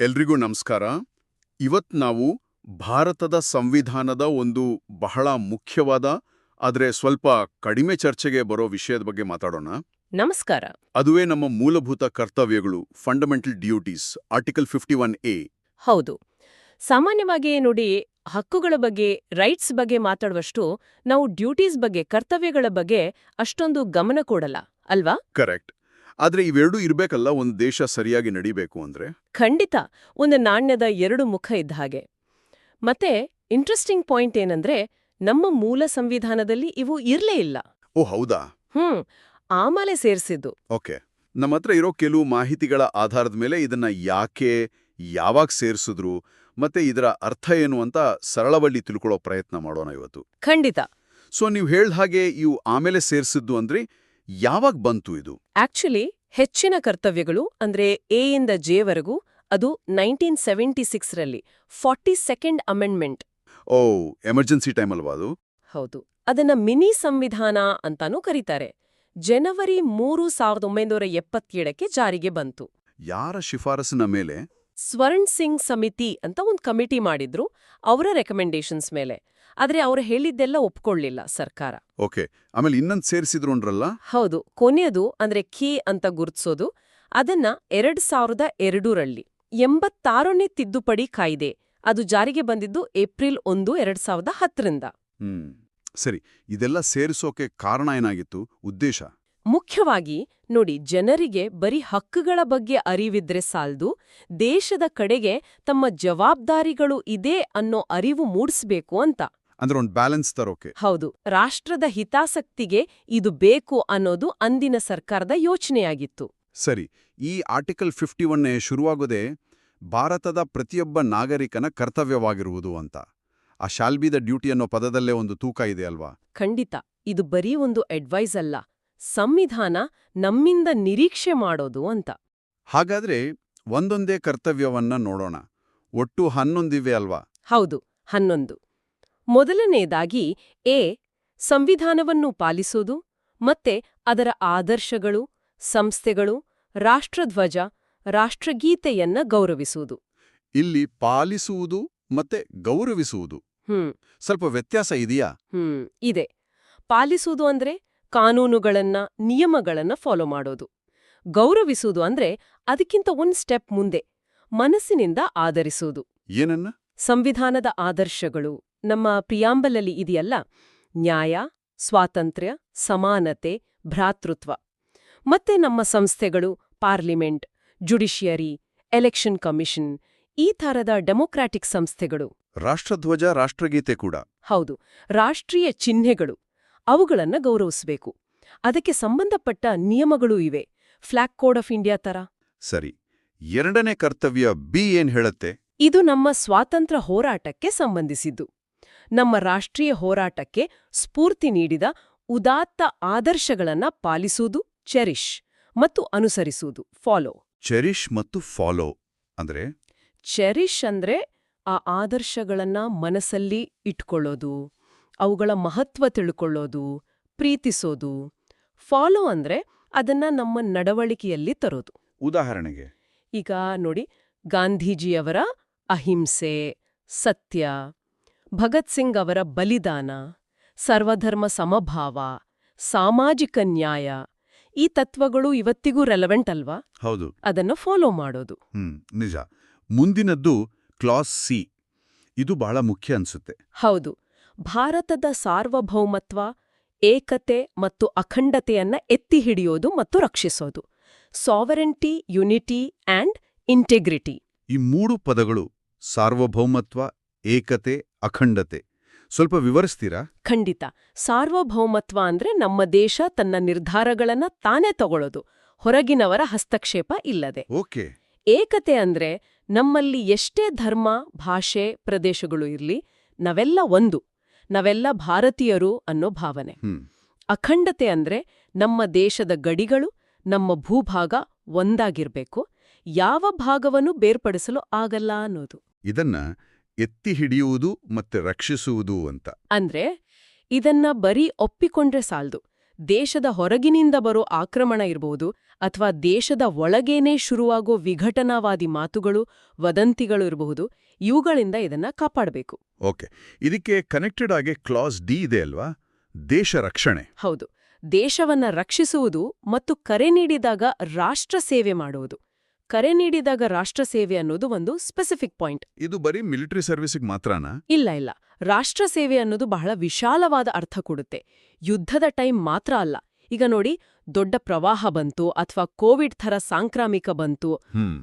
ಎಲ್ರಿಗೂ ನಮಸ್ಕಾರ. ಇವತ್ ನಾವು ಭಾರತದ ಸಂವಿಧಾನದ ಒಂದು ಬಹಳ ಮುಖ್ಯವಾದ ಆದರೆ ಸ್ವಲ್ಪ ಕಡಿಮೆ ಚರ್ಚೆಗೆ ಬರೋ ವಿಷಯದ ಬಗ್ಗೆ ಮಾತಾಡೋಣ. ನಮಸ್ಕಾರ. ಅದುವೇ ನಮ್ಮ ಮೂಲಭೂತ ಕರ್ತವ್ಯಗಳು fundamental duties article fifty one A ಹೌದು. ಸಾಮಾನ್ಯವಾಗಿ ನೋಡಿ ಹಕ್ಕುಗಳ ಬಗ್ಗೆ ರೈಟ್ಸ್ ಬಗ್ಗೆ ಮಾತಾಡುವಷ್ಟು ನಾವು ಡ್ಯೂಟೀಸ್ ಬಗ್ಗೆ ಕರ್ತವ್ಯಗಳ ಬಗ್ಗೆ ಅಷ್ಟೊಂದು ಗಮನ ಕೊಡಲ್ಲ ಅಲ್ವಾ? ಕರೆಕ್ಟ್ ಆದ್ರೆ ಇವೆರಡೂ ಇರಬೇಕಲ್ಲ ಒಂದು ದೇಶ ಸರಿಯಾಗಿ ನಡೀಬೇಕು ಅಂದ್ರೆ? ಖಂಡಿತ. ಒಂದು ನಾಣ್ಯದ ಎರಡು ಮುಖ ಇದ್ದ ಹಾಗೆ. ಮತ್ತೆ ಇಂಟ್ರೆಸ್ಟಿಂಗ್ ಪಾಯಿಂಟ್ ಏನಂದ್ರೆ ನಮ್ಮ ಮೂಲ ಸಂವಿಧಾನದಲ್ಲಿ ಇವು ಇರಲೇ ಇಲ್ಲ. ಓ ಹೌದಾ? ಹ್ಮ್. ಆಮೇಲೆ ಸೇರಿಸಿದ್ದು. ಓಕೆ. ನಮ್ಮ ಹತ್ರ ಇರೋ ಕೆಲವು ಮಾಹಿತಿಗಳ ಆಧಾರದ ಮೇಲೆ ಇದನ್ನ ಯಾಕೆ ಯಾವಾಗ ಸೇರಿಸಿದ್ರು ಮತ್ತೆ ಇದರ ಅರ್ಥ ಏನು ಅಂತ ಸರಳವಳ್ಳಿ ತಿಳ್ಕೊಳ್ಳೋ ಪ್ರಯತ್ನ ಮಾಡೋಣ ಇವತ್ತು. ಖಂಡಿತ. ಸೊ ನೀವು ಹೇಳ್ದ ಹಾಗೆ ಇವು ಆಮೇಲೆ ಸೇರಿಸಿದ್ದು ಅಂದ್ರೆ ಯಾವಾಗ ಬಂತು ಇದು? ಆಕ್ಚುಲಿ ಹೆಚ್ಚಿನ ಕರ್ತವ್ಯಗಳು ಅಂದ್ರೆ ಎ ಇಂದ ಜೆವರೆಗೂ ಅದು ನೈನ್ಟೀನ್ ಸೆವೆಂಟಿ ಸಿಕ್ಸ್ರಲ್ಲಿ ಫಾರ್ಟಿ ಸೆಕೆಂಡ್ ಅಮೆಂಡ್ಮೆಂಟ್. ಓ ಎಮರ್ಜೆನ್ಸಿ ಟೈಮ್ ಅಲ್ವಾ ಅದು? ಹೌದು. ಅದನ್ನ ಮಿನಿ ಸಂವಿಧಾನ ಅಂತಾನೂ ಕರೀತಾರೆ. ಜನವರಿ ಮೂರು ಸಾವಿರದ ಒಂಬೈನೂರ ಎಪ್ಪತ್ತೇಳಕ್ಕೆ ಜಾರಿಗೆ ಬಂತು. ಯಾರ ಶಿಫಾರಸಿನ ಮೇಲೆ ಸ್ವರ್ಣ್ ಸಿಂಗ್ ಸಮಿತಿ ಅಂತ ಒಂದು ಕಮಿಟಿ ಮಾಡಿದ್ರು ಅವರ ರೆಕಮೆಂಡೇಶನ್ಸ್ ಮೇಲೆ. ಆದ್ರೆ ಅವರು ಹೇಳಿದ್ದೆಲ್ಲ ಒಪ್ಕೊಳ್ಳಿಲ್ಲ ಸರ್ಕಾರ. ಓಕೆ ಆಮೇಲೆ ಇನ್ನೊಂದು ಸೇರಿಸಿದ್ರು ಅಂದ್ರಲ್ಲ? ಹೌದು ಕೊನೆಯದು ಅಂದ್ರೆ ಕೀ ಅಂತ ಗುರುತಿಸೋದು ಅದನ್ನ ಎರಡ್ ಸಾವಿರದ ಎರಡರಲ್ಲಿ ಎಂಬತ್ತಾರನೇ ತಿದ್ದುಪಡಿ ಕಾಯ್ದೆ ಅದು ಜಾರಿಗೆ ಬಂದಿದ್ದು ಏಪ್ರಿಲ್ ಒಂದು ಎರಡ್ ಸಾವಿರದ ಹತ್ತರಿಂದ. ಹ್ಮ್ ಸರಿ ಇದೆಲ್ಲ ಸೇರಿಸೋಕೆ ಕಾರಣ ಏನಾಗಿತ್ತು ಉದ್ದೇಶ? ಮುಖ್ಯವಾಗಿ ನೋಡಿ ಜನರಿಗೆ ಬರೀ ಹಕ್ಕುಗಳ ಬಗ್ಗೆ ಅರಿವಿದ್ರೆ ಸಾಲ್ದು ದೇಶದ ಕಡೆಗೆ ತಮ್ಮ ಜವಾಬ್ದಾರಿಗಳು ಇದೆ ಅನ್ನೋ ಅರಿವು ಮೂಡಿಸ್ಬೇಕು ಅಂತ. ಅಂದ್ರೆ ಒಂದು ಬ್ಯಾಲೆನ್ಸ್ ತರೋಕೆ. ಹೌದು ರಾಷ್ಟ್ರದ ಹಿತಾಸಕ್ತಿಗೆ ಇದು ಬೇಕು ಅನ್ನೋದು ಅಂದಿನ ಸರ್ಕಾರದ ಯೋಚನೆಯಾಗಿತ್ತು. ಸರಿ ಈ ಆರ್ಟಿಕಲ್ ಫಿಫ್ಟಿ ಒನ್ನೇ ಶುರುವಾಗೋದೇ ಭಾರತದ ಪ್ರತಿಯೊಬ್ಬ ನಾಗರಿಕನ ಕರ್ತವ್ಯವಾಗಿರುವುದು ಅಂತ. ಆ ಶಾಲ್ ಬಿ ದ ಡ್ಯೂಟಿ ಅನ್ನೋ ಪದದಲ್ಲೇ ಒಂದು ತೂಕ ಇದೆ ಅಲ್ವಾ? ಖಂಡಿತ ಇದು ಬರೀ ಒಂದು ಅಡ್ವೈಸ್ ಅಲ್ಲ. ಸಂವಿಧಾನ ನಮ್ಮಿಂದ ನಿರೀಕ್ಷೆ ಮಾಡೋದು ಅಂತ. ಹಾಗಾದ್ರೆ ಒಂದೊಂದೇ ಕರ್ತವ್ಯವನ್ನ ನೋಡೋಣ. ಒಟ್ಟು ಹನ್ನೊಂದಿವೆ ಅಲ್ವಾ? ಹೌದು ಹನ್ನೊಂದು. ಮೊದಲನೇದಾಗಿ ಎ ಸಂವಿಧಾನವನ್ನು ಪಾಲಿಸೋದು ಮತ್ತೆ ಅದರ ಆದರ್ಶಗಳು ಸಂಸ್ಥೆಗಳು ರಾಷ್ಟ್ರಧ್ವಜ ರಾಷ್ಟ್ರಗೀತೆಯನ್ನ ಗೌರವಿಸುವುದು. ಇಲ್ಲಿ ಪಾಲಿಸುವುದು ಮತ್ತೆ ಗೌರವಿಸುವುದು. ಹ್ಮ್. ಸ್ವಲ್ಪ ವ್ಯತ್ಯಾಸ ಇದೆಯಾ? ಹ್ಮ್ ಇದೆ. ಪಾಲಿಸುವುದು ಅಂದ್ರೆ ಕಾನೂನುಗಳನ್ನ ನಿಯಮಗಳನ್ನ ಫಾಲೋ ಮಾಡೋದು. ಗೌರವಿಸುವುದು ಅಂದ್ರೆ ಅದಕ್ಕಿಂತ ಒಂದ್ ಸ್ಟೆಪ್ ಮುಂದೆ ಮನಸ್ಸಿನಿಂದ ಆಧರಿಸುವುದು. ಏನನ್ನ? ಸಂವಿಧಾನದ ಆದರ್ಶಗಳು. ನಮ್ಮ ಪ್ರಿಯಾಂಬಲಲ್ಲಿ ಇದೆಯಲ್ಲ? ನ್ಯಾಯ ಸ್ವಾತಂತ್ರ್ಯ ಸಮಾನತೆ ಭ್ರಾತೃತ್ವ. ಮತ್ತೆ ನಮ್ಮ ಸಂಸ್ಥೆಗಳು ಪಾರ್ಲಿಮೆಂಟ್ ಜುಡಿಷಿಯರಿ ಎಲೆಕ್ಷನ್ ಕಮಿಷನ್ ಈ ಥರದ ಡೆಮೊಕ್ರಾಟಿಕ್ ಸಂಸ್ಥೆಗಳು. ರಾಷ್ಟ್ರಧ್ವಜ ರಾಷ್ಟ್ರಗೀತೆ ಕೂಡ. ಹೌದು. ರಾಷ್ಟ್ರೀಯ ಚಿಹ್ನೆಗಳು. ಅವುಗಳನ್ನ ಗೌರವಿಸಬೇಕು. ಅದಕ್ಕೆ ಸಂಬಂಧಪಟ್ಟ ನಿಯಮಗಳೂ ಇವೆ. ಫ್ಲಾಗ್ ಕೋಡ್ ಆಫ್ ಇಂಡಿಯಾ ತರ. ಸರಿ. ಎರಡನೇ ಕರ್ತವ್ಯ ಬಿ ಏನ್ ಹೇಳುತ್ತೆ? ಇದು ನಮ್ಮ ಸ್ವಾತಂತ್ರ್ಯ ಹೋರಾಟಕ್ಕೆ ಸಂಬಂಧಿಸಿದ್ದು. ನಮ್ಮ ರಾಷ್ಟ್ರೀಯ ಹೋರಾಟಕ್ಕೆ ಸ್ಫೂರ್ತಿ ನೀಡಿದ ಉದಾತ್ತ ಆದರ್ಶಗಳನ್ನ ಪಾಲಿಸುವುದು ಚೆರಿಶ್ ಮತ್ತು ಅನುಸರಿಸುವುದು. ಫಾಲೋ. ಚೆರಿಶ್ ಮತ್ತು ಫಾಲೋ ಅಂದ್ರೆ? ಚೆರಿಶ್ ಅಂದ್ರೆ ಆ ಆದರ್ಶಗಳನ್ನ ಮನಸ್ಸಲ್ಲಿ ಇಟ್ಕೊಳ್ಳೋದು. ಅವುಗಳ ಮಹತ್ವ ತಿಳ್ಕೊಳ್ಳೋದು ಪ್ರೀತಿಸೋದು ಫಾಲೋ ಅಂದ್ರೆ ಅದನ್ನ ನಮ್ಮ ನಡವಳಿಕೆಯಲ್ಲಿ ತರೋದು. ಉದಾಹರಣೆಗೆ. ಈಗ ನೋಡಿ ಗಾಂಧೀಜಿಯವರ ಅಹಿಂಸೆ ಸತ್ಯ ಭಗತ್ ಸಿಂಗ್ ಅವರ ಬಲಿದಾನ ಸರ್ವಧರ್ಮ ಸಮಭಾವ ಸಾಮಾಜಿಕ ನ್ಯಾಯ ಈ ತತ್ವಗಳು ಇವತ್ತಿಗೂ ರೆಲವೆಂಟ್ ಅಲ್ವಾ? ಹೌದು. ಅದನ್ನು ಫಾಲೋ ಮಾಡೋದು. ನಿಜ. ಮುಂದಿನದ್ದು ಕ್ಲಾಸ್ ಸಿ ಇದು ಬಹಳ ಮುಖ್ಯ ಅನ್ಸುತ್ತೆ. ಹೌದು. ಭಾರತದ ಸಾರ್ವಭೌಮತ್ವ ಏಕತೆ ಮತ್ತು ಅಖಂಡತೆಯನ್ನ ಎತ್ತಿ ಹಿಡಿಯೋದು ಮತ್ತು ರಕ್ಷಿಸೋದು. ಸಾವರೆಂಟಿ ಯುನಿಟಿ ಆಂಡ್ ಇಂಟೆಗ್ರಿಟಿ ಈ ಮೂರು ಪದಗಳು ಸಾರ್ವಭೌಮತ್ವ ಏಕತೆ ಅಖಂಡತೆ. ಸ್ವಲ್ಪ ವಿವರಿಸ್ತೀರಾ? ಖಂಡಿತ. ಸಾರ್ವಭೌಮತ್ವ ಅಂದ್ರೆ ನಮ್ಮ ದೇಶ ತನ್ನ ನಿರ್ಧಾರಗಳನ್ನ ತಾನೇ ತಗೊಳ್ಳೋದು. ಹೊರಗಿನವರ ಹಸ್ತಕ್ಷೇಪ ಇಲ್ಲದೆ. ಓಕೆ. ಏಕತೆ ಅಂದ್ರೆ ನಮ್ಮಲ್ಲಿ ಎಷ್ಟೇ ಧರ್ಮ ಭಾಷೆ ಪ್ರದೇಶಗಳು ಇರ್ಲಿ ನಾವೆಲ್ಲ ಒಂದು. ನಾವೆಲ್ಲ ಭಾರತೀಯರು ಅನ್ನೋ ಭಾವನೆ. ಅಖಂಡತೆ ಅಂದ್ರೆ ನಮ್ಮ ದೇಶದ ಗಡಿಗಳು ನಮ್ಮ ಭೂಭಾಗ ಒಂದಾಗಿರ್ಬೇಕು. ಯಾವ ಭಾಗವನ್ನು ಬೇರ್ಪಡಿಸಲು ಆಗಲ್ಲ ಅನ್ನೋದು. ಇದನ್ನ ಎತ್ತಿ ಹಿಡಿಯುವುದು ಮತ್ತೆ ರಕ್ಷಿಸುವುದು ಅಂತ. ಅಂದ್ರೆ ಇದನ್ನ ಬರೀ ಒಪ್ಪಿಕೊಂಡ್ರೆ ಸಾಲ್ದು. ದೇಶದ ಹೊರಗಿನಿಂದ ಬರೋ ಆಕ್ರಮಣ ಇರ್ಬೋದು ಅಥವಾ ದೇಶದ ಒಳಗೇನೇ ಶುರುವಾಗೋ ವಿಘಟನಾವಾದಿ ಮಾತುಗಳು ವದಂತಿಗಳು ಇರಬಹುದು ಇವುಗಳಿಂದ ಇದನ್ನ ಕಾಪಾಡಬೇಕು. ಓಕೆ. ಇದಕ್ಕೆ ಕನೆಕ್ಟೆಡ್ ಆಗಿ ಕ್ಲಾಸ್ ಡಿ ಇದೆ ಅಲ್ವಾ? ದೇಶ ರಕ್ಷಣೆ. ಹೌದು. ದೇಶವನ್ನ ರಕ್ಷಿಸುವುದು ಮತ್ತು ಕರೆ ನೀಡಿದಾಗ ರಾಷ್ಟ್ರ ಸೇವೆ ಮಾಡುವುದು. ಕರೆ ನೀಡಿದಾಗ ರಾಷ್ಟ್ರ ಸೇವೆ ಅನ್ನೋದು ಒಂದು ಸ್ಪೆಸಿಫಿಕ್ ಪಾಯಿಂಟ್ ಇದು ಬರೀ ಮಿಲಿಟರಿ ಸರ್ವಿಸ್ಗೆ ಮಾತ್ರನಾ? ಇಲ್ಲ ಇಲ್ಲ. ರಾಷ್ಟ್ರ ಸೇವೆ ಅನ್ನೋದು ಬಹಳ ವಿಶಾಲವಾದ ಅರ್ಥ ಕೊಡುತ್ತೆ. ಯುದ್ಧದ ಟೈಮ್ ಮಾತ್ರ ಅಲ್ಲ. ಈಗ ನೋಡಿ ದೊಡ್ಡ ಪ್ರವಾಹ ಬಂತು ಅಥವಾ ಕೋವಿಡ್ ಥರ ಸಾಂಕ್ರಾಮಿಕ ಬಂತು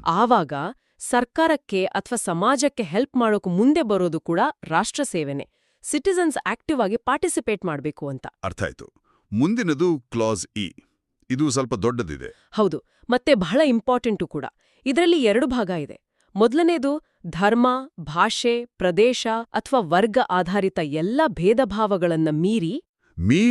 ಆವಾಗ ಸರ್ಕಾರಕ್ಕೆ ಅಥವಾ ಸಮಾಜಕ್ಕೆ ಹೆಲ್ಪ್ ಮಾಡೋಕು ಮುಂದೆ ಬರೋದು ಕೂಡ ರಾಷ್ಟ್ರ ಸೇವೆನೆ. ಸಿಟಿಸನ್ಸ್ ಆಕ್ಟಿವ್ ಆಗಿ ಪಾರ್ಟಿಸಿಪೇಟ್ ಮಾಡಬೇಕು ಅಂತ. ಅರ್ಥ ಆಯ್ತು. ಮುಂದಿನದು ಕ್ಲಾಸ್ ಇ. ಇದು ಸ್ವಲ್ಪ ದೊಡ್ಡದಿದೆ. ಹೌದು ಮತ್ತೆ ಬಹಳ ಇಂಪಾರ್ಟೆಂಟು ಕೂಡ. ಇದರಲ್ಲಿ ಎರಡು ಭಾಗ ಇದೆ. ಮೊದಲನೇದು ಧರ್ಮ ಭಾಷೆ ಪ್ರದೇಶ ಅಥವಾ ವರ್ಗ ಆಧಾರಿತ ಎಲ್ಲ ಭೇದಭಾವಗಳನ್ನ ಮೀರಿ ಮೀ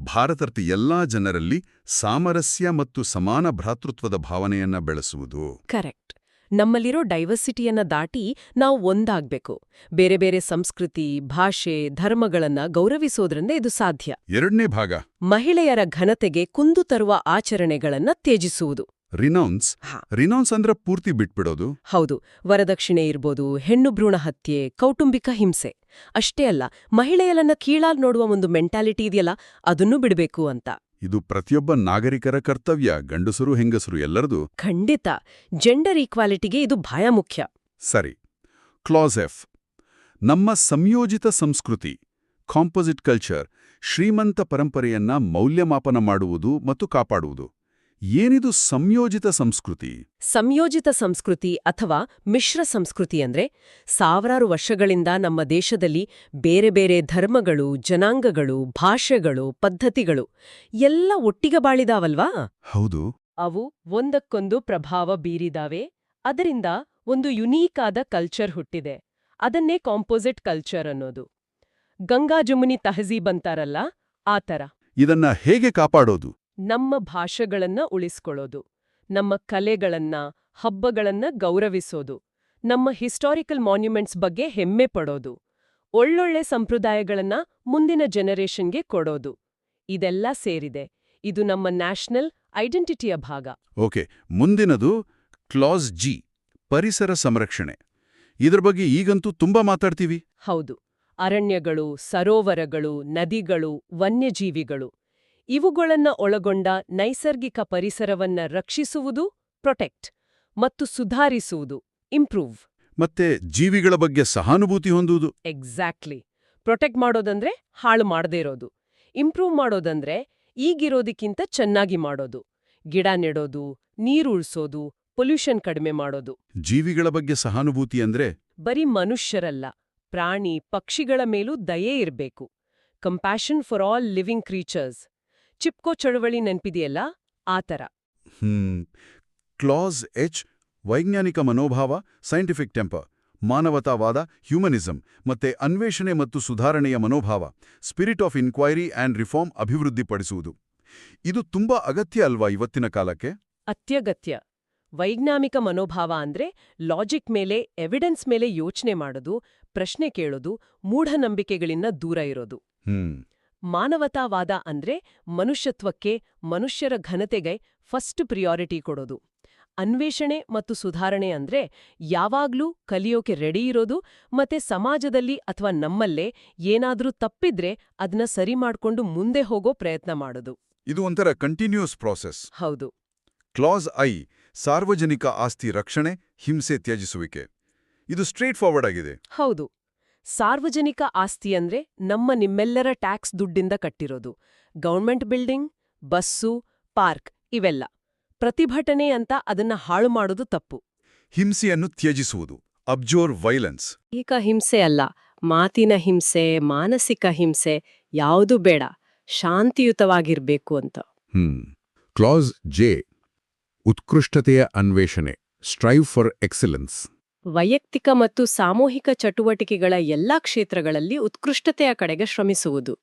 ಭಾರತದ ಎಲ್ಲಾ ಜನರಲ್ಲಿ ಸಾಮರಸ್ಯ ಮತ್ತು ಸಮಾನ ಭ್ರಾತೃತ್ವದ ಭಾವನೆಯನ್ನ ಬೆಳೆಸುವುದು. ಕರೆಕ್ಟ್. ನಮ್ಮಲ್ಲಿರೋ ಡೈವರ್ಸಿಟಿಯನ್ನ ದಾಟಿ ನಾವು ಒಂದಾಗ್ಬೇಕು. ಬೇರೆ ಬೇರೆ ಸಂಸ್ಕೃತಿ ಭಾಷೆ ಧರ್ಮಗಳನ್ನ ಗೌರವಿಸೋದ್ರಿಂದ ಇದು ಸಾಧ್ಯ. ಎರಡನೇ ಭಾಗ. ಮಹಿಳೆಯರ ಘನತೆಗೆ ಕುಂದು ತರುವ ಆಚರಣೆಗಳನ್ನ ತ್ಯಜಿಸುವುದು. ರಿನೌನ್ಸ್. ರಿನೌನ್ಸ್ ಅಂದ್ರೆ ಪೂರ್ತಿ ಬಿಟ್ಬಿಡೋದು? ಹೌದು. ವರದಕ್ಷಿಣೆ ಇರ್ಬೋದು ಹೆಣ್ಣು ಭ್ರೂಣ ಹತ್ಯೆ ಕೌಟುಂಬಿಕ ಹಿಂಸೆ. ಅಷ್ಟೇ ಅಲ್ಲ ಮಹಿಳೆಯರನ್ನ ಕೀಳಾಲ್ ನೋಡುವ ಒಂದು ಮೆಂಟಾಲಿಟಿ ಇದೆಯಲ್ಲ ಅದನ್ನೂ ಬಿಡಬೇಕು ಅಂತ. ಇದು ಪ್ರತಿಯೊಬ್ಬ ನಾಗರಿಕರ ಕರ್ತವ್ಯ ಗಂಡಸರು ಹೆಂಗಸರು ಎಲ್ಲರದು. ಖಂಡಿತ. ಜೆಂಡರ್ ಈಕ್ವಾಲಿಟಿಗೆ ಇದು ಭಯ ಮುಖ್ಯ. ಸರಿ. Clause F. ನಮ್ಮ ಸಂಯೋಜಿತ ಸಂಸ್ಕೃತಿ ಕಾಂಪೋಸಿಟ್ ಕಲ್ಚರ್ ಶ್ರೀಮಂತ ಪರಂಪರೆಯನ್ನ ಮೌಲ್ಯಮಾಪನ ಮಾಡುವುದು ಮತ್ತು ಕಾಪಾಡುವುದು. ಏನಿದು ಸಂಯೋಜಿತ ಸಂಸ್ಕೃತಿ? ಸಂಯೋಜಿತ ಸಂಸ್ಕೃತಿ ಅಥವಾ ಮಿಶ್ರ ಸಂಸ್ಕೃತಿ ಅಂದ್ರೆ ಸಾವಿರಾರು ವರ್ಷಗಳಿಂದ ನಮ್ಮ ದೇಶದಲ್ಲಿ ಬೇರೆ ಬೇರೆ ಧರ್ಮಗಳು ಜನಾಂಗಗಳು ಭಾಷೆಗಳು ಪದ್ಧತಿಗಳು ಎಲ್ಲ ಒಟ್ಟಿಗೆ ಬಾಳಿದಾವಲ್ವಾ? ಹೌದು. ಅವು ಒಂದಕ್ಕೊಂದು ಪ್ರಭಾವ ಬೀರಿದಾವೆ. ಅದರಿಂದ ಒಂದು ಯುನೀಕ್ ಆದ ಕಲ್ಚರ್ ಹುಟ್ಟಿದೆ. ಅದನ್ನೇ ಕಾಂಪೋಸಿಟ್ ಕಲ್ಚರ್ ಅನ್ನೋದು. ಗಂಗಾ ಜಮುನಿ ತಹಜೀಬ್ ಅಂತಾರಲ್ಲ ಆ ಥರ. ಇದನ್ನ ಹೇಗೆ ಕಾಪಾಡೋದು? ನಮ್ಮ ಭಾಷೆಗಳನ್ನ ಉಳಿಸ್ಕೊಳ್ಳೋದು ನಮ್ಮ ಕಲೆಗಳನ್ನ ಹಬ್ಬಗಳನ್ನ ಗೌರವಿಸೋದು ನಮ್ಮ ಹಿಸ್ಟಾರಿಕಲ್ ಮಾನ್ಯುಮೆಂಟ್ಸ್ ಬಗ್ಗೆ ಹೆಮ್ಮೆ ಪಡೋದು ಒಳ್ಳೊಳ್ಳೆ ಸಂಪ್ರದಾಯಗಳನ್ನ ಮುಂದಿನ ಜನರೇಷನ್ಗೆ ಕೊಡೋದು. ಇದೆಲ್ಲ ಸೇರಿದೆ. ಇದು ನಮ್ಮ ನ್ಯಾಷನಲ್ ಐಡೆಂಟಿಟಿಯ ಭಾಗ. ಓಕೆ ಮುಂದಿನದು ಕ್ಲಾಸ್ ಜಿ ಪರಿಸರ ಸಂರಕ್ಷಣೆ. ಇದರ ಬಗ್ಗೆ ಈಗಂತೂ ತುಂಬಾ ಮಾತಾಡ್ತೀವಿ. ಹೌದು. ಅರಣ್ಯಗಳು ಸರೋವರಗಳು ನದಿಗಳು ವನ್ಯಜೀವಿಗಳು. ಇವುಗಳನ್ನ ಒಳಗೊಂಡ ನೈಸರ್ಗಿಕ ಪರಿಸರವನ್ನ ರಕ್ಷಿಸುವುದು ಪ್ರೊಟೆಕ್ಟ್ ಮತ್ತು ಸುಧಾರಿಸುವುದು ಇಂಪ್ರೂವ್. ಮತ್ತೆ ಜೀವಿಗಳ ಬಗ್ಗೆ ಸಹಾನುಭೂತಿ ಹೊಂದುವುದು? ಎಕ್ಸಾಕ್ಟ್ಲಿ. ಪ್ರೊಟೆಕ್ಟ್ ಮಾಡೋದಂದ್ರೆ ಹಾಳು ಮಾಡದೇ ಇರೋದು. ಇಂಪ್ರೂವ್ ಮಾಡೋದಂದ್ರೆ ಈಗಿರೋದಕ್ಕಿಂತ ಚೆನ್ನಾಗಿ ಮಾಡೋದು. ಗಿಡ ನೆಡೋದು ನೀರು ಉಳಿಸೋದು ಪೊಲ್ಯೂಷನ್ ಕಡಿಮೆ ಮಾಡೋದು. ಜೀವಿಗಳ ಬಗ್ಗೆ ಸಹಾನುಭೂತಿ ಅಂದ್ರೆ? ಬರೀ ಮನುಷ್ಯರಲ್ಲ ಪ್ರಾಣಿ ಪಕ್ಷಿಗಳ ಮೇಲೂ ದಯೆ ಇರಬೇಕು. Compassion for all living creatures Chipko ಚಳುವಳಿ ನೆನ್ಪಿದೆಯಲ್ಲ? ಆ ಥರ. ಹ್ಮ್. ಕ್ಲಾಸ್ ಎಚ್ ವೈಜ್ಞಾನಿಕ ಮನೋಭಾವ ಸೈಂಟಿಫಿಕ್ ಟೆಂಪರ್ ಮಾನವತಾವಾದ ಹ್ಯೂಮನಿಸಂ ಮತ್ತೆ ಅನ್ವೇಷಣೆ ಮತ್ತು ಸುಧಾರಣೆಯ ಮನೋಭಾವ spirit of inquiry and reform ಅಭಿವೃದ್ಧಿಪಡಿಸುವುದು. ಇದು ತುಂಬಾ ಅಗತ್ಯ ಅಲ್ವಾ ಇವತ್ತಿನ ಕಾಲಕ್ಕೆ? ಅತ್ಯಗತ್ಯ. ವೈಜ್ಞಾನಿಕ ಮನೋಭಾವ ಅಂದ್ರೆ ಲಾಜಿಕ್ ಮೇಲೆ ಎವಿಡೆನ್ಸ್ ಮೇಲೆ ಯೋಚನೆ ಮಾಡೋದು ಪ್ರಶ್ನೆ ಕೇಳೋದು ಮೂಢನಂಬಿಕೆಗಳಿಂದ ದೂರ ಇರೋದು. ಹ್ಮ್. ಮಾನವತಾವಾದ ಅಂದ್ರೆ ಮನುಷ್ಯತ್ವಕ್ಕೆ ಮನುಷ್ಯರ ಘನತೆಗೆ ಫಸ್ಟ್ ಪ್ರಿಯಾರಿಟಿ ಕೊಡೋದು. ಅನ್ವೇಷಣೆ ಮತ್ತು ಸುಧಾರಣೆ ಅಂದ್ರೆ ಯಾವಾಗ್ಲೂ ಕಲಿಯೋಕೆ ರೆಡಿ ಇರೋದು ಮತ್ತೆ ಸಮಾಜದಲ್ಲಿ ಅಥವಾ ನಮ್ಮಲ್ಲೇ ಏನಾದ್ರೂ ತಪ್ಪಿದ್ರೆ ಅದನ್ನ ಸರಿ ಮಾಡ್ಕೊಂಡು ಮುಂದೆ ಹೋಗೋ ಪ್ರಯತ್ನ ಮಾಡೋದು. ಇದು ಒಂಥರ ಕಂಟಿನ್ಯೂಸ್ ಪ್ರಾಸೆಸ್ ಹೌದು. ಕ್ಲಾಸ್ ಐ ಸಾರ್ವಜನಿಕ ಆಸ್ತಿ ರಕ್ಷಣೆ ಹಿಂಸೆ ತ್ಯಜಿಸುವಿಕೆ. ಇದು ಸ್ಟ್ರೇಟ್ ಫಾರ್ವರ್ಡ್ ಆಗಿದೆ. ಹೌದು. ಸಾರ್ವಜನಿಕ ಆಸ್ತಿ ಅಂದ್ರೆ ನಮ್ಮ ನಿಮ್ಮೆಲ್ಲರ ಟ್ಯಾಕ್ಸ್ ದುಡ್ಡಿಂದ ಕಟ್ಟಿರೋದು. ಗೌರ್ಮೆಂಟ್ ಬಿಲ್ಡಿಂಗ್ ಬಸ್ಸು ಪಾರ್ಕ್ ಇವೆಲ್ಲ. ಪ್ರತಿಭಟನೆ ಅಂತ ಅದನ್ನ ಹಾಳು ಮಾಡೋದು ತಪ್ಪು. ಹಿಂಸೆಯನ್ನು ತ್ಯಜಿಸುವುದು ಅಬ್ಜೋರ್ ವೈಲೆನ್ಸ್. ಈಗ ಹಿಂಸೆ ಅಲ್ಲ ಮಾತಿನ ಹಿಂಸೆ ಮಾನಸಿಕ ಹಿಂಸೆ ಯಾವುದು ಬೇಡ ಶಾಂತಿಯುತವಾಗಿರ್ಬೇಕು ಅಂತ. ಹ್ಮ್. Class J. ಉತ್ಕೃಷ್ಟತೆಯ ಅನ್ವೇಷಣೆ ಸ್ಟ್ರೈವ್ ಫಾರ್ ಎಕ್ಸಲೆನ್ಸ್. ವೈಯಕ್ತಿಕ ಮತ್ತು ಸಾಮೂಹಿಕ ಚಟುವಟಿಕೆಗಳ ಎಲ್ಲಾ ಕ್ಷೇತ್ರಗಳಲ್ಲಿ ಉತ್ಕೃಷ್ಟತೆಯ ಕಡೆಗೆ ಶ್ರಮಿಸುವುದು.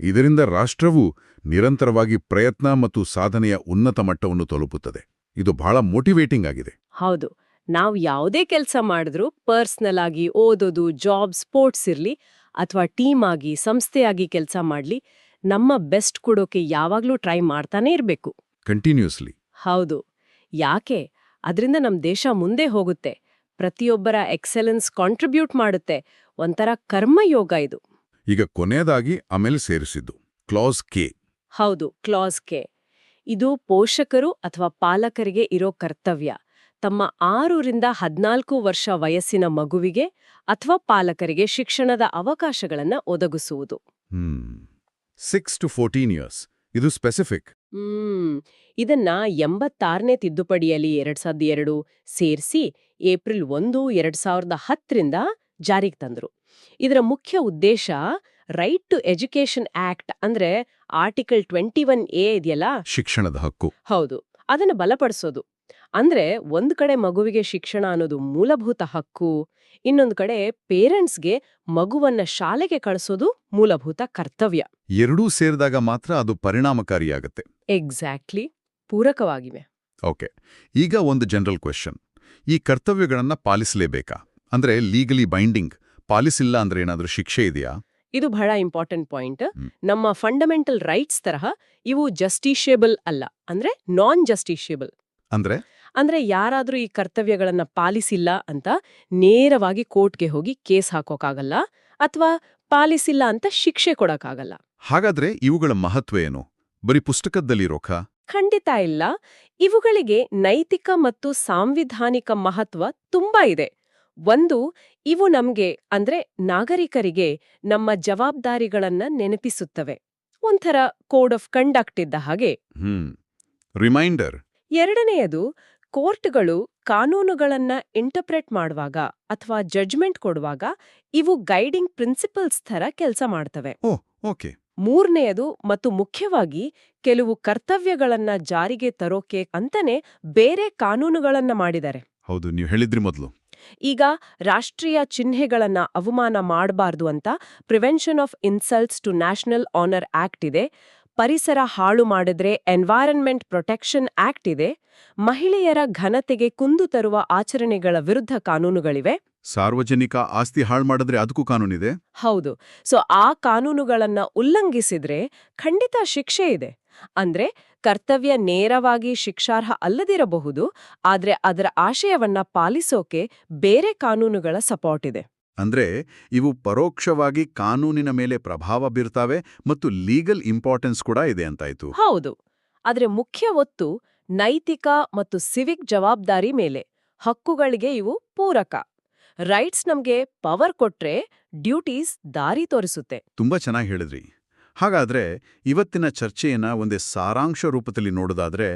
ಇದರಿಂದ ರಾಷ್ಟ್ರವು ನಿರಂತರವಾಗಿ ಪ್ರಯತ್ನ ಮತ್ತು ಸಾಧನೆಯ ಉನ್ನತ ಮಟ್ಟವನ್ನು ತಲುಪುತ್ತದೆ. ಇದು ಬಹಳ ಮೋಟಿವೇಟಿಂಗ್ ಆಗಿದೆ. ಹೌದು. ನಾವು ಯಾವುದೇ ಕೆಲಸ ಮಾಡಿದ್ರೂ ಪರ್ಸ್ನಲ್ ಆಗಿ ಓದೋದು ಜಾಬ್ ಸ್ಪೋರ್ಟ್ಸ್ ಇರ್ಲಿ ಅಥವಾ ಟೀಮ್ ಆಗಿ ಸಂಸ್ಥೆಯಾಗಿ ಕೆಲಸ ಮಾಡ್ಲಿ ನಮ್ಮ ಬೆಸ್ಟ್ ಕೊಡೋಕೆ ಯಾವಾಗ್ಲೂ ಟ್ರೈ ಮಾಡ್ತಾನೆ ಇರಬೇಕು. ಕಂಟಿನ್ಯೂಸ್ಲಿ. ಹೌದು. ಯಾಕೆ? ಅದರಿಂದ ನಮ್ಮ ದೇಶ ಮುಂದೆ ಹೋಗುತ್ತೆ. ಪ್ರತಿಯೊಬ್ಬರ ಎಕ್ಸಲೆನ್ಸ್ ಕಾಂಟ್ರಿಬ್ಯೂಟ್ ಮಾಡುತ್ತೆ. ಒಂಥರ ಕರ್ಮಯೋಗ ಇದು. ಈಗ ಕೊನೆಯದಾಗಿ ಆಮೇಲೆ ಸೇರಿಸಿದ್ದು ಕ್ಲಾಸ್ ಕೆ. ಹೌದು ಕ್ಲಾಸ್ ಕೆ. ಇದು ಪೋಷಕರು ಅಥವಾ ಪಾಲಕರಿಗೆ ಇರೋ ಕರ್ತವ್ಯ. ತಮ್ಮ ಆರರಿಂದ ಹದಿನಾಲ್ಕು ವರ್ಷ ವಯಸ್ಸಿನ ಮಗುವಿಗೆ ಅಥವಾ ಪಾಲಕರಿಗೆ ಶಿಕ್ಷಣದ ಅವಕಾಶಗಳನ್ನು ಒದಗಿಸುವುದು. ಸಿಕ್ಸ್ ಟು ಫೋರ್ಟೀನ್ ಇಯರ್ಸ್ ಇದು ಸ್ಪೆಸಿಫಿಕ್ ಹ್ಮ್. ಇದನ್ನ ಎಂಬತ್ತಾರನೇ ತಿದ್ದುಪಡಿಯಲ್ಲಿ ಎರಡ್ ಸಾವಿರದ ಎರಡು ಸೇರಿಸಿ ಏಪ್ರಿಲ್ ಒಂದು ಎರಡ್ ಸಾವಿರದ ಹತ್ತರಿಂದ ಜಾರಿಗೆ ತಂದ್ರು. ಇದರ ಮುಖ್ಯ ಉದ್ದೇಶ ರೈಟ್ ಟು ಎಜುಕೇಶನ್ ಆಕ್ಟ್ ಅಂದ್ರೆ ಆರ್ಟಿಕಲ್ ಟ್ವೆಂಟಿ ಒನ್ ಎ ಇದೆಯಲ್ಲ? ಶಿಕ್ಷಣದ ಹಕ್ಕು. ಹೌದು. ಅದನ್ನ ಬಲಪಡಿಸೋದು. ಅಂದ್ರೆ ಒಂದ್ ಕಡೆ ಮಗುವಿಗೆ ಶಿಕ್ಷಣ ಅನ್ನೋದು ಮೂಲಭೂತ ಹಕ್ಕು ಇನ್ನೊಂದು ಕಡೆ ಪೇರೆಂಟ್ಸ್ಗೆ ಮಗುವನ್ನ ಶಾಲೆಗೆ ಕಳಿಸೋದು ಮೂಲಭೂತ ಕರ್ತವ್ಯ. ಎರಡೂ ಸೇರಿದಾಗ ಮಾತ್ರ ಅದು ಪರಿಣಾಮಕಾರಿಯಾಗತ್ತೆ. ಎಕ್ಸಾಕ್ಟ್ಲಿ ಪೂರಕವಾಗಿವೆ. ಓಕೆ ಈಗ ಒಂದು ಜನರಲ್ ಕ್ವೆಶನ್ ಈ ಕರ್ತವ್ಯಗಳನ್ನ ಪಾಲಿಸಲೇಬೇಕಾ? ಅಂದ್ರೆ ಲೀಗಲಿ ಬೈಂಡಿಂಗ್ ಪಾಲಿಸಿಲ್ಲ ಅಂದ್ರೆ ಏನಾದ್ರೂ ಶಿಕ್ಷೆ ಇದೆಯಾ? ಇದು ಬಹಳ ಇಂಪಾರ್ಟೆಂಟ್ ಪಾಯಿಂಟ್ ನಮ್ಮ ಫಂಡಮೆಂಟಲ್ ರೈಟ್ಸ್ ತರಹ ಇವು ಜಸ್ಟಿಷಿಯಬಲ್ ಅಲ್ಲ. ಅಂದ್ರೆ ನಾನ್ ಜಸ್ಟಿಷಿಯಬಲ್ ಅಂದ್ರೆ? ಅಂದ್ರೆ ಯಾರಾದರೂ ಈ ಕರ್ತವ್ಯಗಳನ್ನು ಪಾಲಿಸಿಲ್ಲ ಅಂತ ನೇರವಾಗಿ ಕೋರ್ಟ್ಗೆ ಹೋಗಿ ಕೇಸ್ ಹಾಕೋಕ್ಕಾಗಲ್ಲ ಅಥವಾ ಪಾಲಿಸಿಲ್ಲ ಅಂತ ಶಿಕ್ಷೆ ಕೊಡಕ್ಕಾಗಲ್ಲ ಹಾಗಾದ್ರೆ ಇವುಗಳ ಮಹತ್ವ ಏನು? ಬರೀ ಪುಸ್ತಕದಲ್ಲಿರೋಖ ಖಂಡಿತ ಇಲ್ಲ. ಇವುಗಳಿಗೆ ನೈತಿಕ ಮತ್ತು ಸಾಂವಿಧಾನಿಕ ಮಹತ್ವ ತುಂಬಾ ಇದೆ. ಒಂದು ಇವು ನಮ್ಗೆ ಅಂದ್ರೆ ನಾಗರಿಕರಿಗೆ ನಮ್ಮ ಜವಾಬ್ದಾರಿಗಳನ್ನ ನೆನಪಿಸುತ್ತವೆ. ಒಂಥರ ಕೋಡ್ ಆಫ್ ಕಂಡಕ್ಟ್ ಇದ್ದ ಹಾಗೆ. ಹ್ಮ್. ರಿಮೈಂಡರ್. ಎರಡನೆಯದು ಕೋರ್ಟ್ಗಳು ಕಾನೂನುಗಳನ್ನ ಇಂಟರ್ಪ್ರೆಟ್ ಮಾಡುವಾಗ ಅಥವಾ ಜಡ್ಜ್ಮೆಂಟ್ ಕೊಡುವಾಗ ಇವು ಗೈಡಿಂಗ್ ಪ್ರಿನ್ಸಿಪಲ್ಸ್ ಥರ ಕೆಲಸ ಮಾಡ್ತವೆ. ಓಕೆ. ಮೂರನೆಯದು ಮತ್ತು ಮುಖ್ಯವಾಗಿ ಕೆಲವು ಕರ್ತವ್ಯಗಳನ್ನ ಜಾರಿಗೆ ತರೋಕೆ ಅಂತಾನೆ ಬೇರೆ ಕಾನೂನುಗಳನ್ನ ಮಾಡಿದ್ದಾರೆ ಹೌದು ನೀವು ಹೇಳಿದ್ರಿ ಮೊದಲು. ಈಗ ರಾಷ್ಟ್ರೀಯ ಚಿಹ್ನೆಗಳನ್ನ ಅವಮಾನ ಮಾಡಬಾರ್ದು ಅಂತ prevention of insults to national honour act ಇದೆ. ಪರಿಸರ ಹಾಳು ಮಾಡಿದ್ರೆ ಎನ್ವೈರನ್ಮೆಂಟ್ ಪ್ರೊಟೆಕ್ಷನ್ ಆಕ್ಟ್ ಇದೆ. ಮಹಿಳೆಯರ ಘನತೆಗೆ ಕುಂದು ತರುವ ಆಚರಣೆಗಳ ವಿರುದ್ಧ ಕಾನೂನುಗಳಿವೆ. ಸಾರ್ವಜನಿಕ ಆಸ್ತಿ ಹಾಳು ಮಾಡಿದ್ರೆ ಅದಕ್ಕೂ ಕಾನೂನಿದೆ? ಹೌದು. ಸೊ ಆ ಕಾನೂನುಗಳನ್ನ ಉಲ್ಲಂಘಿಸಿದ್ರೆ ಖಂಡಿತ ಶಿಕ್ಷೆ ಇದೆ. ಅಂದ್ರೆ ಕರ್ತವ್ಯ ನೇರವಾಗಿ ಶಿಕ್ಷಾರ್ಹ ಅಲ್ಲದಿರಬಹುದು ಆದ್ರೆ ಅದರ ಆಶಯವನ್ನ ಪಾಲಿಸೋಕೆ ಬೇರೆ ಕಾನೂನುಗಳ ಸಪೋರ್ಟ್ ಇದೆ. ಅಂದ್ರೆ ಇವು ಪರೋಕ್ಷವಾಗಿ ಕಾನೂನಿನ ಮೇಲೆ ಪ್ರಭಾವ ಬೀರ್ತಾವೆ ಮತ್ತು ಲೀಗಲ್ ಇಂಪಾರ್ಟೆನ್ಸ್ ಕೂಡ ಇದೆ ಅಂತಾಯ್ತು. ಹೌದು. ಆದ್ರೆ ಮುಖ್ಯ ಒತ್ತು ನೈತಿಕ ಮತ್ತು ಸಿವಿಕ್ ಜವಾಬ್ದಾರಿ ಮೇಲೆ. ಹಕ್ಕುಗಳಿಗೆ ಇವು ಪೂರಕ. ರೈಟ್ಸ್ ನಮ್ಗೆ ಪವರ್ ಕೊಟ್ರೆ ಡ್ಯೂಟೀಸ್ ದಾರಿ ತೋರಿಸುತ್ತೆ. ತುಂಬಾ ಚೆನ್ನಾಗಿ ಹೇಳಿದ್ರಿ. ಹಾಗಾದ್ರೆ ಇವತ್ತಿನ ಚರ್ಚೆಯನ್ನ ಒಂದೇ ಸಾರಾಂಶ ರೂಪದಲ್ಲಿ ನೋಡೋದಾದ್ರೆ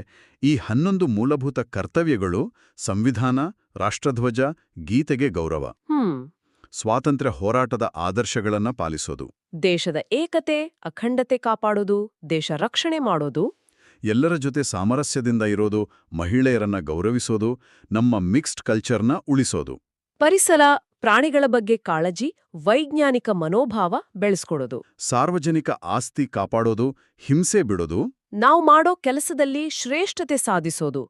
ಈ ಹನ್ನೊಂದು ಮೂಲಭೂತ ಕರ್ತವ್ಯಗಳು ಸಂವಿಧಾನ ರಾಷ್ಟ್ರಧ್ವಜ ಗೀತೆಗೆ ಗೌರವ. ಹ್ಮ್. ಸ್ವಾತಂತ್ರ್ಯ ಹೋರಾಟದ ಆದರ್ಶಗಳನ್ನ ಪಾಲಿಸೋದು. ದೇಶದ ಏಕತೆ ಅಖಂಡತೆ ಕಾಪಾಡೋದು ದೇಶ ರಕ್ಷಣೆ ಮಾಡೋದು. ಎಲ್ಲರ ಜೊತೆ ಸಾಮರಸ್ಯದಿಂದ ಇರೋದು ಮಹಿಳೆಯರನ್ನ ಗೌರವಿಸೋದು ನಮ್ಮ ಮಿಕ್ಸ್ಡ್ ಕಲ್ಚರ್ನ ಉಳಿಸೋದು. ಪರಿಸರ ಪ್ರಾಣಿಗಳ ಬಗ್ಗೆ ಕಾಳಜಿ ವೈಜ್ಞಾನಿಕ ಮನೋಭಾವ ಬೆಳೆಸ್ಕೊಡೋದು. ಸಾರ್ವಜನಿಕ ಆಸ್ತಿ ಕಾಪಾಡೋದು ಹಿಂಸೆ ಬಿಡೋದು. ನಾವು ಮಾಡೋ ಕೆಲಸದಲ್ಲಿ ಶ್ರೇಷ್ಠತೆ ಸಾಧಿಸೋದು.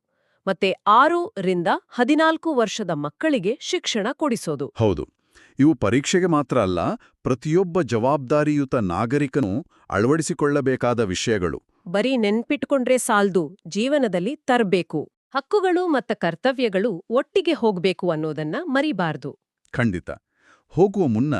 ಮತ್ತೆ ಆರು ರಿಂದ ಹದಿನಾಲ್ಕು ವರ್ಷದ ಮಕ್ಕಳಿಗೆ ಶಿಕ್ಷಣ ಕೊಡಿಸೋದು. ಹೌದು. ಇವು ಪರೀಕ್ಷೆಗೆ ಮಾತ್ರ ಅಲ್ಲ ಪ್ರತಿಯೊಬ್ಬ ಜವಾಬ್ದಾರಿಯುತ ನಾಗರಿಕನೂ ಅಳವಡಿಸಿಕೊಳ್ಳಬೇಕಾದ ವಿಷಯಗಳು. ಬರೀ ನೆನ್ಪಿಟ್ಕೊಂಡ್ರೆ ಸಾಲ್ದು ಜೀವನದಲ್ಲಿ ತರ್ಬೇಕು. ಹಕ್ಕುಗಳು ಮತ್ತು ಕರ್ತವ್ಯಗಳು ಒಟ್ಟಿಗೆ ಹೋಗ್ಬೇಕು ಅನ್ನೋದನ್ನ ಮರಿಬಾರ್ದು. ಖಂಡಿತ. ಹೋಗುವ ಮುನ್ನ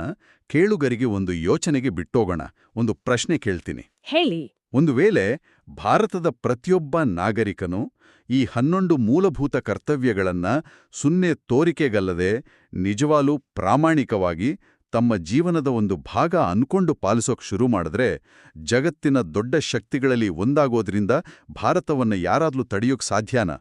ಕೇಳುಗರಿಗೆ ಒಂದು ಯೋಚನೆಗೆ ಬಿಟ್ಟೋಗೋಣ ಒಂದು ಪ್ರಶ್ನೆ ಕೇಳ್ತೀನಿ. ಹೇಳಿ. ಒಂದು ವೇಳೆ ಭಾರತದ ಪ್ರತಿಯೊಬ್ಬ ನಾಗರಿಕನು ಈ ಹನ್ನೊಂದು ಮೂಲಭೂತ ಕರ್ತವ್ಯಗಳನ್ನ ಸುನ್ನೆ ತೋರಿಕೆಗಲ್ಲದೆ ನಿಜವಾಲು ಪ್ರಾಮಾಣಿಕವಾಗಿ ತಮ್ಮ ಜೀವನದ ಒಂದು ಭಾಗ ಅನ್ಕೊಂಡು ಪಾಲಿಸೋಕ್ ಶುರು ಮಾಡಿದ್ರೆ ಜಗತ್ತಿನ ದೊಡ್ಡ ಶಕ್ತಿಗಳಲ್ಲಿ ಒಂದಾಗೋದ್ರಿಂದ ಭಾರತವನ್ನ ಯಾರಾದ್ಲೂ ತಡೆಯೋಕ್ ಸಾಧ್ಯನಾ?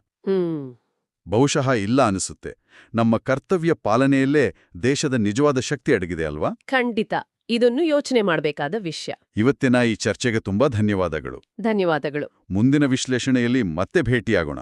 ಬಹುಶಃ ಇಲ್ಲ ಅನಿಸುತ್ತೆ. ನಮ್ಮ ಕರ್ತವ್ಯ ಪಾಲನೆಯಲ್ಲೇ ದೇಶದ ನಿಜವಾದ ಶಕ್ತಿ ಅಡಗಿದೆ ಅಲ್ವಾ? ಖಂಡಿತ. ಇದನ್ನು ಯೋಚನೆ ಮಾಡಬೇಕಾದ ವಿಷಯ. ಇವತ್ತಿನ ಈ ಚರ್ಚೆಗೆ ತುಂಬಾ ಧನ್ಯವಾದಗಳು. ಧನ್ಯವಾದಗಳು. ಮುಂದಿನ ವಿಶ್ಲೇಷಣೆಯಲ್ಲಿ ಮತ್ತೆ ಭೇಟಿಯಾಗೋಣ.